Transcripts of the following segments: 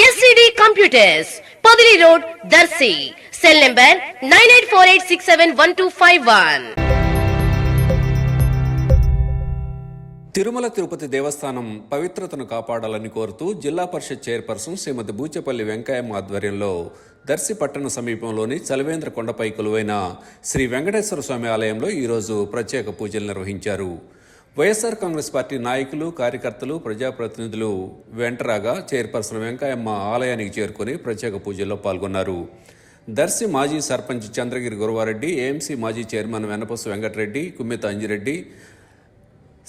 SCD computers Padili road Darsi cell number nine eight four eight six seven one two five one Tirumala Tirupati Devasthanam పవిత్రతను కాపాడాలని కోరుతూ Zilla Parishad chairperson Shrimati Buchapalli Venkayamma ఆధ్వర్యంలో దర్శి పట్టణ సమీపంలోని చలవేంద్ర కొండపై కొలువైన శ్రీ వెంకటేశ్వర స్వామి ఆలయంలో ఈరోజు ప్రత్యేక పూజలు నిర్వహించారు. వైఎస్ఆర్ కాంగ్రెస్ పార్టీ నాయకులు కార్యకర్తలు ప్రజాప్రతినిధులు వెంటరాగా చైర్పర్సన్ వెంకయ్యమ్మ ఆలయానికి చేరుకుని ప్రత్యేక పూజల్లో పాల్గొన్నారు. దర్శి మాజీ సర్పంచ్ చంద్రగిరి గురవారెడ్డి ఏఎంసీ మాజీ chairman Venapasu Venkatareddy Kummitha Anjireddy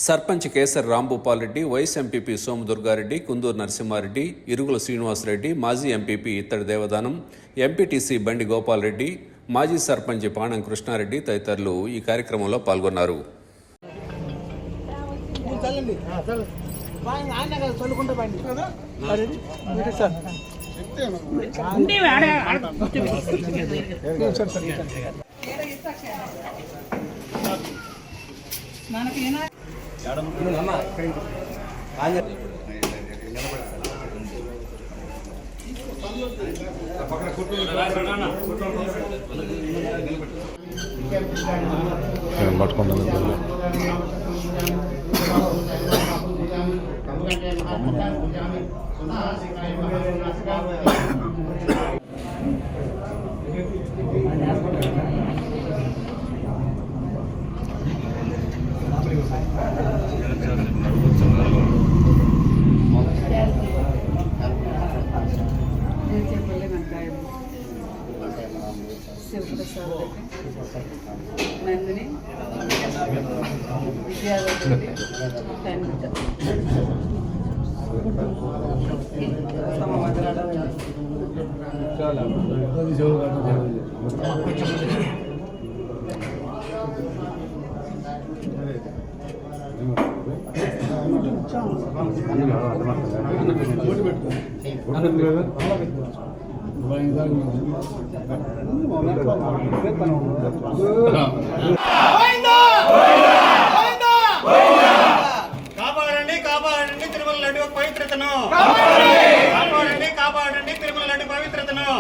sarpanch Kesar Rambhupal Reddy vice MPP Somadurgareddy Kunduru Narasimhareddy Irugula Srinivasareddy మాజీ ఎంపీపీ ఇత్తడి దేవదానం ఎంపీటీసీ బండి గోపాల్ రెడ్డి మాజీ సర్పంచ్ పాణం కృష్ణారెడ్డి తదితరులు ఈ కార్యక్రమంలో పాల్గొన్నారు. చల్లండి. ఆయన కదా చల్లుకుంటా ఇది సార్. నేను పట్టుకుంటాను. നന്ദിനി. വിദ്യാഭ്യാസത്തിൽ பண்ணுவோம்